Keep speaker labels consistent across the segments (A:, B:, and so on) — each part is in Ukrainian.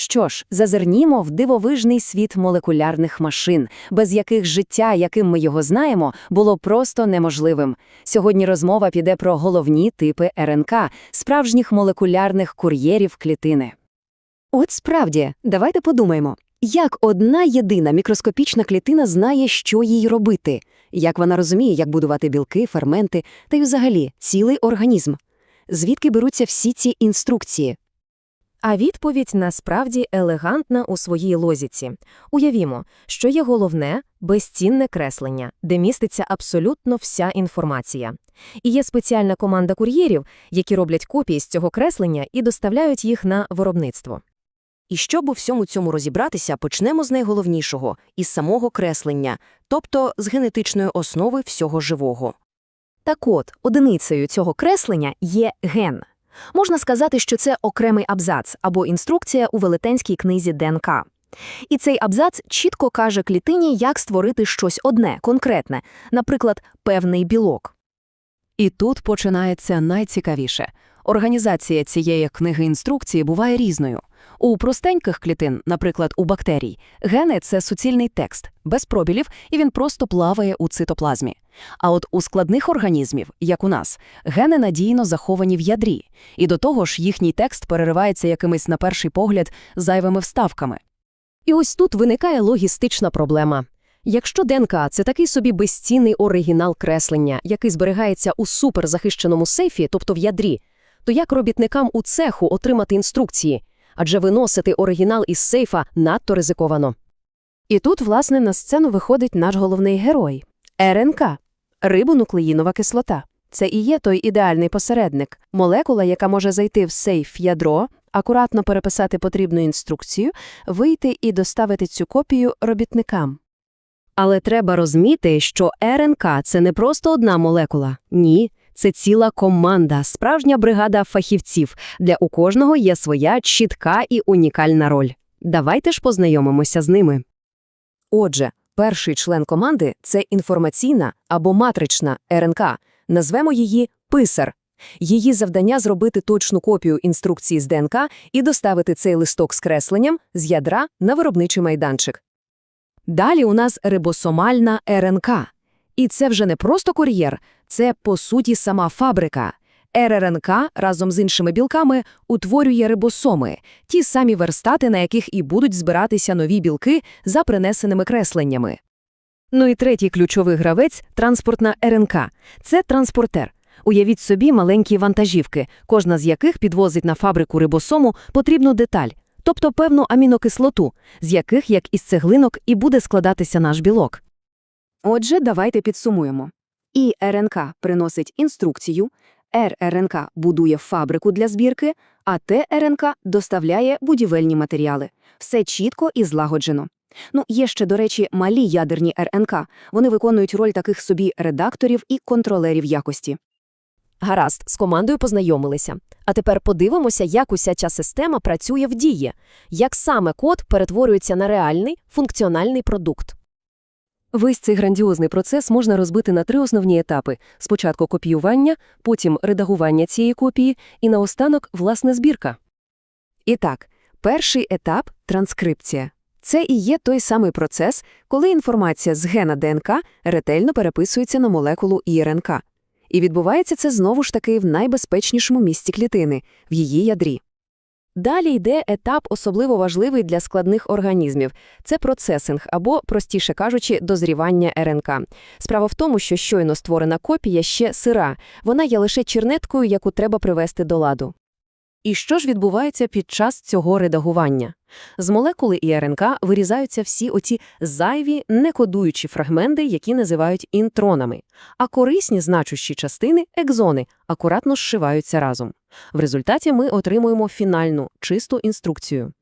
A: Що ж, зазирнімо в дивовижний світ молекулярних машин, без яких життя, яким ми його знаємо, було просто неможливим. Сьогодні розмова піде про головні типи РНК, справжніх молекулярних кур'єрів клітини. От справді, давайте подумаємо, як одна єдина мікроскопічна клітина знає, що їй робити, як вона розуміє, як будувати білки, ферменти та й взагалі цілий організм. Звідки беруться всі ці інструкції?
B: А відповідь насправді елегантна у своїй лозіці. Уявімо, що є головне безцінне креслення, де міститься абсолютно вся інформація. І є спеціальна команда кур'єрів, які роблять копії з цього креслення і доставляють їх на виробництво.
C: І щоб у всьому цьому розібратися, почнемо з найголовнішого – із самого креслення, тобто з генетичної основи всього живого.
B: Так от, одиницею цього креслення є ген. Можна сказати, що це окремий абзац або інструкція у велетенській книзі ДНК. І цей абзац чітко каже клітині, як створити щось одне, конкретне, наприклад, певний білок.
A: І тут починається найцікавіше. Організація цієї книги інструкції буває різною. У простеньких клітин, наприклад, у бактерій, гени – це суцільний текст, без пробілів, і він просто плаває у цитоплазмі. А от у складних організмів, як у нас, гени надійно заховані в ядрі, і до того ж їхній текст переривається якимись, на перший погляд, зайвими вставками.
B: І ось тут виникає логістична проблема. Якщо ДНК – це такий собі безцінний оригінал креслення, який зберігається у суперзахищеному сейфі, тобто в ядрі, то як робітникам у цеху отримати інструкції? Адже виносити оригінал із сейфа надто ризиковано. І тут, власне, на сцену виходить наш головний герой – РНК – рибонуклеїнова кислота. Це і є той ідеальний посередник – молекула, яка може зайти в сейф ядро, акуратно переписати потрібну інструкцію, вийти і доставити цю копію робітникам. Але треба розуміти, що РНК – це не просто одна молекула. Ні, це ціла команда, справжня бригада фахівців, де у кожного є своя чітка і унікальна роль. Давайте ж познайомимося з ними. Отже, перший член команди – це інформаційна або матрична РНК. Назвемо її писар. Її завдання – зробити точну копію інструкції з ДНК і доставити цей листок з кресленням з ядра на виробничий майданчик. Далі у нас рибосомальна РНК. І це вже не просто кур'єр, це, по суті, сама фабрика. РРНК разом з іншими білками утворює рибосоми, ті самі верстати, на яких і будуть збиратися нові білки за принесеними кресленнями. Ну і третій ключовий гравець – транспортна РНК. Це транспортер. Уявіть собі маленькі вантажівки, кожна з яких підвозить на фабрику рибосому потрібну деталь, тобто певну амінокислоту, з яких, як із цеглинок, і буде складатися наш білок.
A: Отже, давайте підсумуємо. І РНК приносить інструкцію, РРНК будує фабрику для збірки, а ТРНК доставляє будівельні матеріали. Все чітко і злагоджено. Ну, є ще, до речі, малі ядерні РНК. Вони виконують роль таких собі редакторів і контролерів якості.
B: Гаразд, з командою познайомилися. А тепер подивимося, як уся ця система працює в дії, як саме код перетворюється на реальний функціональний продукт.
D: Весь цей грандіозний процес можна розбити на три основні етапи: спочатку копіювання, потім редагування цієї копії і наостанок власне збірка.
A: І так, перший етап – транскрипція. Це і є той самий процес, коли інформація з гена ДНК ретельно переписується на молекулу ІРНК. І відбувається це знову ж таки в найбезпечнішому місці клітини – в її ядрі. Далі йде етап особливо важливий для складних організмів – це процесинг або, простіше кажучи, дозрівання РНК. Справа в тому, що щойно створена копія ще сира, вона є лише чернеткою, яку треба привести до ладу. І що ж відбувається під час цього редагування? З молекули і РНК вирізаються всі оці зайві, некодуючі фрагменти, які називають інтронами, а корисні значущі частини – екзони, акуратно зшиваються разом. В результаті ми отримуємо фінальну, чисту інструкцію.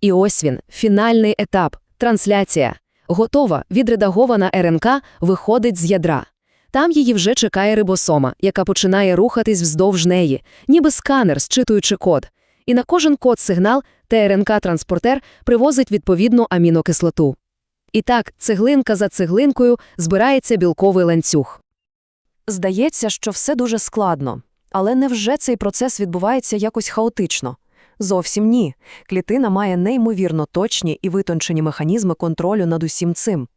A: І ось він, фінальний етап – трансляція. Готова, відредагована РНК виходить з ядра. Там її вже чекає рибосома, яка починає рухатись вздовж неї, ніби сканер, зчитуючи код. І на кожен код-сигнал ТРНК-транспортер привозить відповідну амінокислоту. І так, цеглинка за цеглинкою збирається білковий ланцюг. Здається, що все дуже складно. Але невже цей процес відбувається якось хаотично?
C: Зовсім ні. Клітина має неймовірно точні і витончені механізми контролю над усім цим.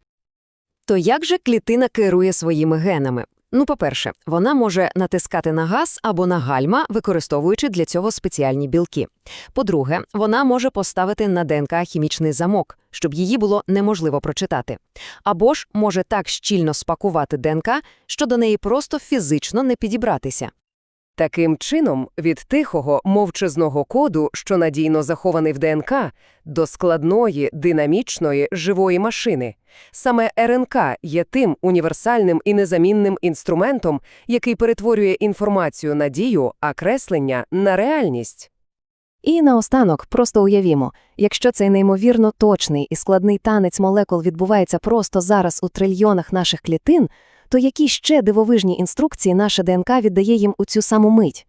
A: То як же клітина керує своїми генами? Ну, по-перше, вона може натискати на газ або на гальма, використовуючи для цього спеціальні білки. По-друге, вона може поставити на ДНК хімічний замок, щоб її було неможливо прочитати. Або ж може так щільно спакувати ДНК, що до неї просто фізично не підібратися.
D: Таким чином, від тихого, мовчазного коду, що надійно захований в ДНК, до складної, динамічної, живої машини. Саме РНК є тим універсальним і незамінним інструментом, який перетворює інформацію на дію, а креслення – на реальність.
B: І наостанок просто уявімо, якщо цей неймовірно точний і складний танець молекул відбувається просто зараз у трильйонах наших клітин, то які ще дивовижні інструкції наша ДНК віддає їм у цю саму мить?